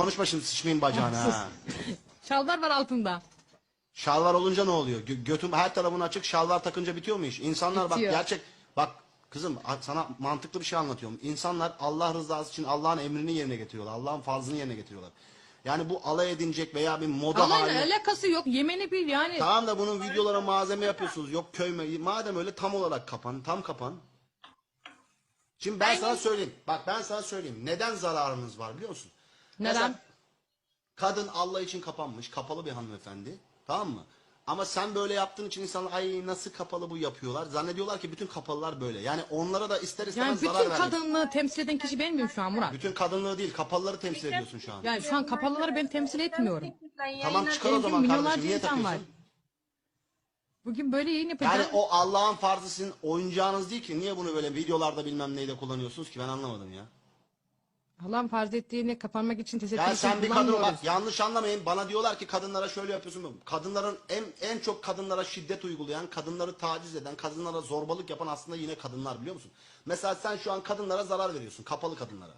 konuşma şimdi sıçmayayım bacağına ha. Şalvar var altında. Şalvar olunca ne oluyor? Gö- götüm her tarafın açık şalvar takınca bitiyor mu iş? İnsanlar Bitiyor. bak gerçek bak kızım a- sana mantıklı bir şey anlatıyorum. İnsanlar Allah rızası için Allah'ın emrini yerine getiriyorlar. Allah'ın farzını yerine getiriyorlar. Yani bu alay edinecek veya bir moda Allah'ın haline. alakası yok. Yemeni bil yani. Tamam da bunun videolara malzeme yapıyorsunuz. Yok köy mü? Madem öyle tam olarak kapan. Tam kapan. Şimdi ben sana söyleyeyim. Bak ben sana söyleyeyim. Neden zararınız var biliyor musun? Neden? Mesela kadın Allah için kapanmış. Kapalı bir hanımefendi. Tamam mı? Ama sen böyle yaptığın için insanlar ay nasıl kapalı bu yapıyorlar. Zannediyorlar ki bütün kapalılar böyle. Yani onlara da ister istemez Yani zarar bütün vermek. kadınlığı temsil eden kişi benim miyim şu an Murat? Bütün kadınlığı değil kapalıları temsil ediyorsun şu an. Yani şu an kapalıları ben temsil etmiyorum. Tamam çıkar o zaman milyonlarca kardeşim. Niye insan var. takıyorsun? Bugün böyle yayın yapacağım. Yani o Allah'ın farzı sizin oyuncağınız değil ki. Niye bunu böyle videolarda bilmem neyde kullanıyorsunuz ki ben anlamadım ya. Allah'ın farz ettiğini kapanmak için tesettür Ya için sen bir kadın kullanmıyoruz. bak yanlış anlamayın. Bana diyorlar ki kadınlara şöyle yapıyorsun. Kadınların en en çok kadınlara şiddet uygulayan, kadınları taciz eden, kadınlara zorbalık yapan aslında yine kadınlar biliyor musun? Mesela sen şu an kadınlara zarar veriyorsun. Kapalı kadınlara.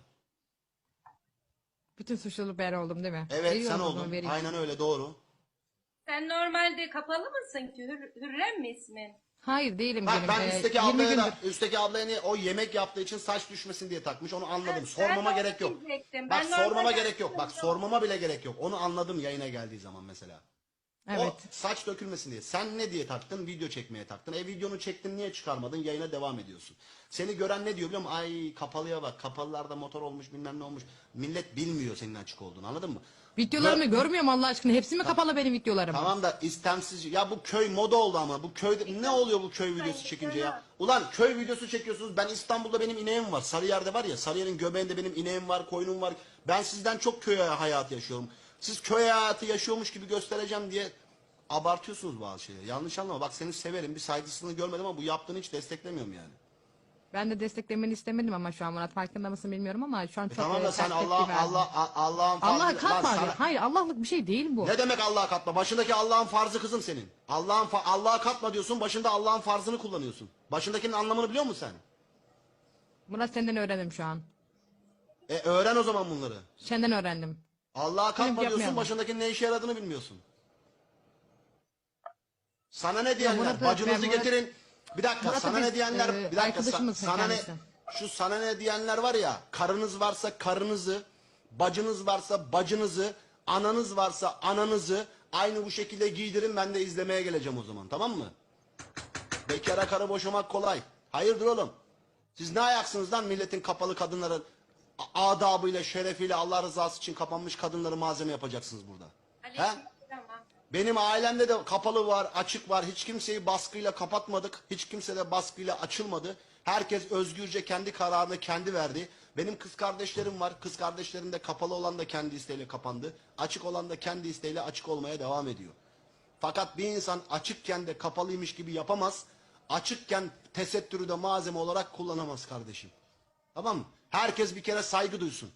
Bütün suçluluk ben oldum değil mi? Evet Veriyorum sen o zaman, oldun. vereyim. Aynen öyle doğru. Sen normalde kapalı mısın ki? Hür, Hürrem mi ismin? Hayır değilim Bak canım. ben Ee, üstteki 20 ablaya da, gündür- üstteki ablaya niye o yemek yaptığı için saç düşmesin diye takmış. Onu anladım. Ben- Sormama ben de gerek yok. onu diyecektim. Bak Ben normalde sormama gerek yok. Bak sormama bile gerek yok. Onu anladım yayına geldiği zaman mesela. Evet. O saç dökülmesin diye. Sen ne diye taktın? Video çekmeye taktın. E videonu çektin niye çıkarmadın? Yayına devam ediyorsun. Seni gören ne diyor biliyor musun? Ay kapalıya bak. Kapalılarda motor olmuş bilmem ne olmuş. Millet bilmiyor senin açık olduğunu anladın mı? Videolarımı Gö- görmüyorum Allah aşkına. Hepsi mi kapalı benim videolarım? Tamam da istemsiz. Ya bu köy moda oldu ama. Bu köyde ne oluyor bu köy videosu çekince ya? Ulan köy videosu çekiyorsunuz. Ben İstanbul'da benim ineğim var. Sarıyer'de var ya. Sarıyer'in göbeğinde benim ineğim var, koyunum var. Ben sizden çok köy hayatı yaşıyorum. Siz köy hayatı yaşıyormuş gibi göstereceğim diye abartıyorsunuz bazı şeyleri. Yanlış anlama. Bak seni severim. Bir saygısını görmedim ama bu yaptığını hiç desteklemiyorum yani. Ben de desteklemeni istemedim ama şu an Murat farkında mısın bilmiyorum ama şu an E çok tamam e, da sen ters tepki Allah. Allah Allah'ın Allah'a farzı- Lan katma. sana- Hayır Allah'lık bir şey değil bu. Ne demek Allah'a katma? Başındaki Allah'ın farzı kızım senin. Allah'ın fa- Allah'a katma diyorsun, başında Allah'ın farzını kullanıyorsun. Başındakinin anlamını biliyor musun sen? Murat senden öğrendim şu an. E öğren o zaman bunları. Senden öğrendim. Allah'a Benim diyorsun, yapmayalım. başındakinin ne işe yaradığını bilmiyorsun. Sana ne diyenler? Murat- Bacınızı ben Murat- getirin. Bir dakika, sana biz, ne diyenler? e, bir dakika, sa- sana ne? kendisi. Şu sana ne diyenler var ya, karınız varsa karınızı, bacınız varsa bacınızı, ananız varsa ananızı aynı bu şekilde giydirin ben de izlemeye geleceğim o zaman tamam mı? Bekara karı boşamak kolay. Hayırdır oğlum? Siz ne ayaksınız lan milletin kapalı kadınları adabıyla, şerefiyle Allah rızası için kapanmış kadınları malzeme yapacaksınız burada. He? Benim ailemde de kapalı var, açık var. Hiç kimseyi baskıyla kapatmadık. Hiç kimse de baskıyla açılmadı. Herkes özgürce kendi kararını kendi verdi. Benim kız kardeşlerim var. Kız kardeşlerim de kapalı olan da kendi isteğiyle kapandı. Açık olan da kendi isteğiyle açık olmaya devam ediyor. Fakat bir insan açıkken de kapalıymış gibi yapamaz. Açıkken tesettürü de malzeme olarak kullanamaz kardeşim. Tamam mı? Herkes bir kere saygı duysun.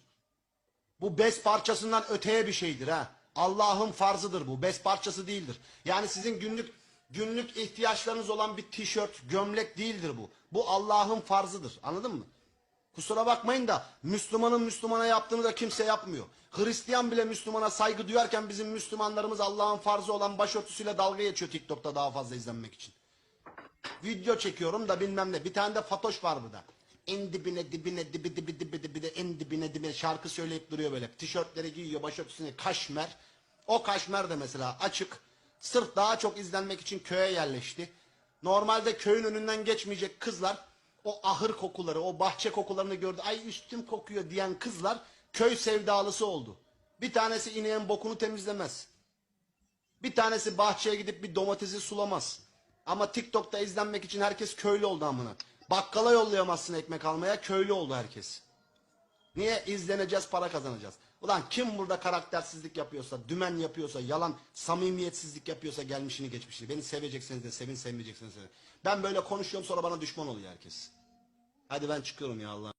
Bu bez parçasından öteye bir şeydir ha. Allah'ın farzıdır bu. Bez parçası değildir. Yani sizin günlük günlük ihtiyaçlarınız olan bir tişört, gömlek değildir bu. Bu Allah'ın farzıdır. Anladın mı? Kusura bakmayın da Müslümanın Müslümana yaptığını da kimse yapmıyor. Hristiyan bile Müslümana saygı duyarken bizim Müslümanlarımız Allah'ın farzı olan başörtüsüyle dalga geçiyor TikTok'ta daha fazla izlenmek için. Video çekiyorum da bilmem ne. Bir tane de Fatoş var burada. En dibine dibine dibi dibi dibi dibi de en dibine dibine şarkı söyleyip duruyor böyle. Tişörtleri giyiyor başörtüsüne kaşmer. O kaşmer de mesela açık. Sırf daha çok izlenmek için köye yerleşti. Normalde köyün önünden geçmeyecek kızlar o ahır kokuları, o bahçe kokularını gördü. Ay üstüm kokuyor diyen kızlar köy sevdalısı oldu. Bir tanesi ineğin bokunu temizlemez. Bir tanesi bahçeye gidip bir domatesi sulamaz. Ama TikTok'ta izlenmek için herkes köylü oldu amına. Bakkala yollayamazsın ekmek almaya köylü oldu herkes. Niye? izleneceğiz para kazanacağız. Ulan kim burada karaktersizlik yapıyorsa, dümen yapıyorsa, yalan, samimiyetsizlik yapıyorsa gelmişini geçmişini. Beni sevecekseniz de sevin, sevmeyecekseniz de. Ben böyle konuşuyorum sonra bana düşman oluyor herkes. Hadi ben çıkıyorum ya Allah.